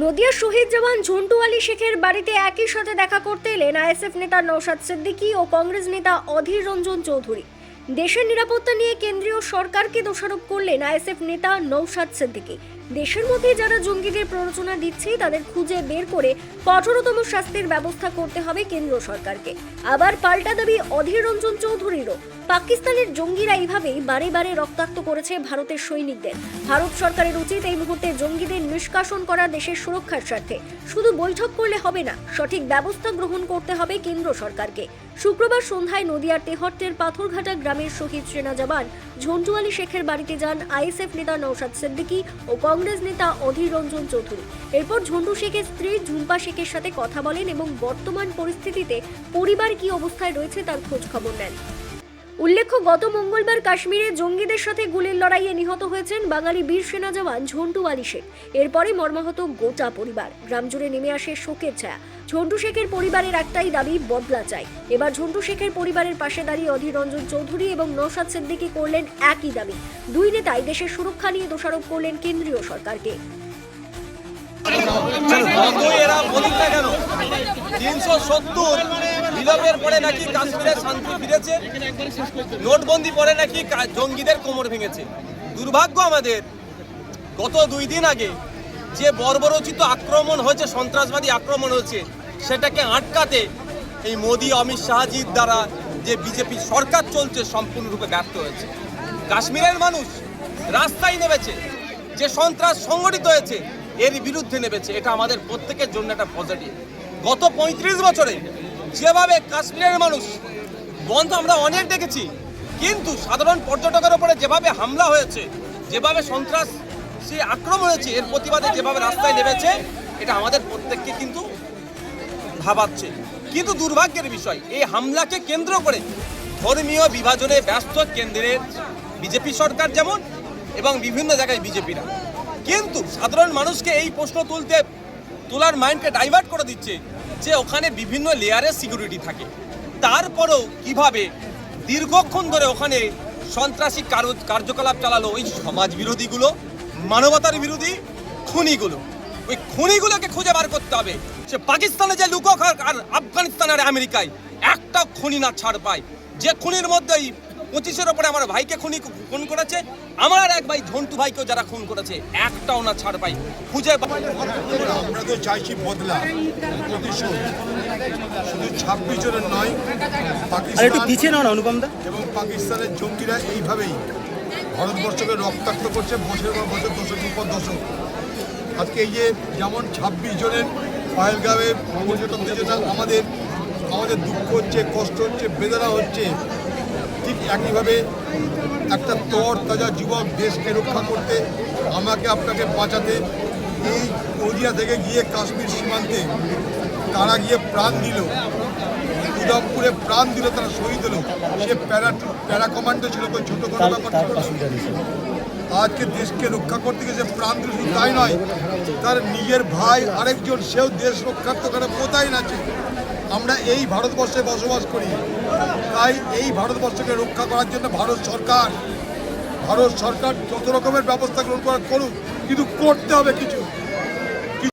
নদিয়া শহীদ জওয়ান ঝন্টু আলী শেখের বাড়িতে একই সাথে দেখা করতে এলেন আইএসএফ নেতা নৌশাদ সিদ্দিকী ও কংগ্রেস নেতা অধীর রঞ্জন চৌধুরী। দেশের নিরাপত্তা নিয়ে কেন্দ্রীয় সরকারকে দোষারোপ করলেন আইএসএফ নেতা নৌশাদ সিদ্দিকী। দেশের মধ্যে যারা জঙ্গিদের প্ররোচনা দিচ্ছে, তাদের খুঁজে বের করে কঠোরতম শাস্তির ব্যবস্থা করতে হবে কেন্দ্র সরকারকে। আবার পাল্টা দাবি অধীর রঞ্জন চৌধুরীরও। পাকিস্তানের জঙ্গিরা এইভাবেই বারে বারে রক্তাক্ত করেছে ভারতের সৈনিকদের। ভারত সরকারের উচিত এই মুহূর্তে জঙ্গিদের নিষ্কাশন করা দেশের সুরক্ষার স্বার্থে। শুধু বৈঠক করলে হবে না, সঠিক ব্যবস্থা গ্রহণ করতে হবে কেন্দ্র সরকারকে। শুক্রবার সন্ধ্যায় নদিয়ার তেহট্টের পাথরঘাটা গ্রামের শহীদ সেনা জওয়ান ঝন্টু আলী শেখের বাড়িতে যান আইএসএফ নেতা নৌশাদ সিদ্দিকী ও কংগ্রেস নেতা অধীর রঞ্জন চৌধুরী। এরপর ঝন্টু শেখের স্ত্রী ঝুম্পা শেখের সাথে কথা বলেন এবং বর্তমান পরিস্থিতিতে পরিবার কি অবস্থায় রয়েছে তার খোঁজ খবর নেন। উল্লেখ্য গত মঙ্গলবার কাশ্মীরে জঙ্গিদের সাথে গুলির লড়াইয়ে নিহত হয়েছেন বাঙালি বীর সেনা জওয়ান ঝন্টু আলী শেখ। এরপরে মর্মাহত গোটা পরিবার। গ্রাম জুড়ে নেমে আসে শোকের ছায়া। ঝন্টু শেখের পরিবারের একটাই দাবি বদলা চাই। এবার ঝন্টু শেখের পরিবারের পাশে দাঁড়িয়ে অধীর রঞ্জন চৌধুরী এবং নৌশাদ সিদ্দিকী করলেন একই দাবি। দুই নেতাই দেশের সুরক্ষা নিয়ে দোষারোপ করলেন কেন্দ্রীয় সরকারকে। এরা কেন তিনশো সত্তর। বিলোপের পরে নাকি কাশ্মীরে শান্তি ফিরেছে? নোটবন্দি পরে নাকি জঙ্গিদের কোমর ভেঙেছে? দুর্ভাগ্য আমাদের, গত দুই দিন আগে যে বর্বরচিত আক্রমণ হয়েছে, সন্ত্রাসবাদী আক্রমণ হয়েছে, সেটাকে আটকাতে এই মোদি, অমিত শাহজির দ্বারা যে বিজেপি সরকার চলছে, সম্পূর্ণরূপে ব্যর্থ হয়েছে। কাশ্মীরের মানুষ রাস্তায় নেমেছে, যে সন্ত্রাস সংগঠিত হয়েছে, এর বিরুদ্ধে নেমেছে, এটা আমাদের প্রত্যেকের জন্য একটা পজিটিভ গত পঁয়ত্রিশ বছরে যেভাবে কাশ্মীরের মানুষ বন্ধ আমরা অনেক দেখেছি, কিন্তু সাধারণ পর্যটকের উপরে যেভাবে হামলা হয়েছে, যেভাবে সন্ত্রাস সে আক্রমণ হয়েছে, এর প্রতিবাদে যেভাবে রাস্তায় নেমেছে, এটা আমাদের প্রত্যেককে কিন্তু ভাবাচ্ছে। কিন্তু দুর্ভাগ্যের বিষয়, এই হামলাকে কেন্দ্র করে ধর্মীয় বিভাজনে ব্যস্ত কেন্দ্রের বিজেপি সরকার যেমন এবং বিভিন্ন জায়গায় বিজেপিরা। কিন্তু সাধারণ মানুষকে এই প্রশ্ন তুলতে, তোলার মাইন্ডকে ডাইভার্ট করে দিচ্ছে যে ওখানে বিভিন্ন লেয়ারের সিকিউরিটি থাকে। তারপরেও কীভাবে দীর্ঘক্ষণ ধরে ওখানে সন্ত্রাসী কার্য- কার্যকলাপ চালালো ওই সমাজ বিরোধীগুলো, মানবতার বিরোধী খুনিগুলো? ওই খুনিগুলোকে খুঁজে বার করতে হবে। সে পাকিস্তানে যে লুকক আর আফগানিস্তান আর আমেরিকায়, একটা খুনি না ছাড় পায়। যে খুনির মধ্যেই পঁচিশের ওপরে আমার ভাইকে খুনি খুন করেছে। আমার আর এক ভাই ঝন্টু ভাইকেও যারা খুন করেছে একটাও না ছাড় পাই। খুঁজে আমরা তো চাইছি বদলা প্রতিশোধ। শুধু ছাব্বিশ জনের নয় আর একটু পিছিয়ে নাও না অনুপমদা এবং পাকিস্তানের জঙ্গিরা এইভাবেই ভারতবর্ষকে রক্তাক্ত করছে বছরের পর বছর দশকের পর দশক আজকে এই যে যেমন ছাব্বিশ জনের পায়েলগাঁওয়ে পর্যটকদের জন্য আমাদের আমাদের দুঃখ হচ্ছে কষ্ট হচ্ছে বেদনা হচ্ছে ঠিক একইভাবে একটা তর তাজা যুবক দেশকে রক্ষা করতে আমাকে আপনাকে বাঁচাতে এই নদিয়া থেকে গিয়ে কাশ্মীর সীমান্তে তারা গিয়ে প্রাণ দিল। উদমপুরে প্রাণ দিল তারা শহীদ হলো। সে প্যারা প্যারা কমান্ডো ছিল কোনো ছোট। আজকে দেশকে রক্ষা করতে গেছে প্রাণ দিল শুধু তাই নয় তার নিজের ভাই আরেকজন সেও দেশ রক্ষার্থ করে মোতায়েন আছে। আমরা এই ভারতবর্ষে বসবাস করি। তাই এই ভারতবর্ষকে রক্ষা করার জন্য ভারত সরকার ভারত সরকার যত রকমের ব্যবস্থা গ্রহণ করা করুক, কিন্তু করতে হবে কিছু।